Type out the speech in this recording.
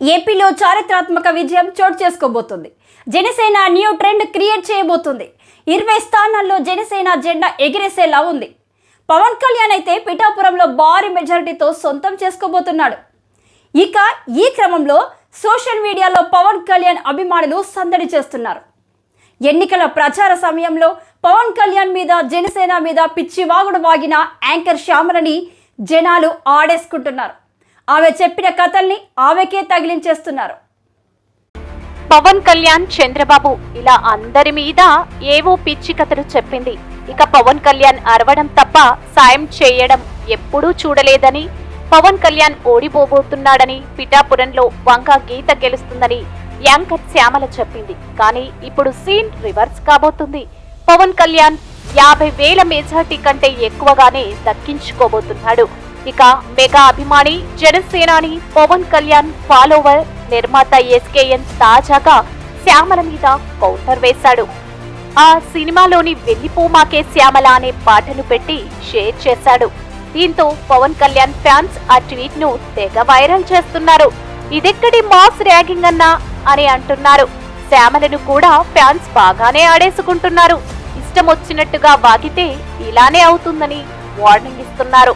ఏపీలో చారిత్రాత్మక విజయం చోటు చేసుకోబోతుంది. జనసేన న్యూ ట్రెండ్ క్రియేట్ చేయబోతుంది. ఇరవై స్థానాల్లో జనసేన జెండా ఎగిరేసేలా ఉంది. పవన్ కళ్యాణ్ అయితే పిఠాపురంలో భారీ మెజారిటీతో సొంతం చేసుకోబోతున్నాడు. ఇక ఈ క్రమంలో సోషల్ మీడియాలో పవన్ కళ్యాణ్ అభిమానులు సందడి చేస్తున్నారు. ఎన్నికల ప్రచార సమయంలో పవన్ కళ్యాణ్ మీద జనసేన మీద పిచ్చి వాగుడు వాగిన యాంకర్ శ్యామలని జనాలు ఆడేసుకుంటున్నారు. ఆమె చెప్పిన కథల్ని ఆమెకే తగిలించేస్తున్నారు. పవన్ కళ్యాణ్ చంద్రబాబు ఇలా అందరి మీద ఏవో పిచ్చి కథలు చెప్పింది. ఇక పవన్ కళ్యాణ్ అరవడం తప్ప సాయం చేయడం ఎప్పుడూ చూడలేదని పవన్ కళ్యాణ్ ఓడిపోబోతున్నాడని పిఠాపురంలో వంక గీత గెలుస్తుందని యాంకర్ శ్యామల చెప్పింది. కానీ ఇప్పుడు సీన్ రివర్స్ కాబోతుంది. పవన్ కళ్యాణ్ యాభై వేల మెజార్టీ కంటే ఎక్కువగానే దక్కించుకోబోతున్నాడు. ఇక మెగా అభిమాని జనసేనాని పవన్ కళ్యాణ్ ఫాలోవర్ నిర్మాత ఎస్కేఎన్ తాజాగా శ్యామల మీద కౌంటర్ వేశాడు. ఆ సినిమాలోని వెళ్ళిపోమాకే శ్యామల అనే పాటను పెట్టి షేర్ చేశాడు. దీంతో పవన్ కళ్యాణ్ ఫ్యాన్స్ ఆ ట్వీట్ను తెగ వైరల్ చేస్తున్నారు. ఇదెక్కడి మాస్ ర్యాగింగ్ అన్నా అని అంటున్నారు. శ్యామలను కూడా ఫ్యాన్స్ బాగానే ఆడేసుకుంటున్నారు. ఇష్టం వచ్చినట్టుగా వాగితే ఇలానే అవుతుందని వార్నింగ్ ఇస్తున్నారు.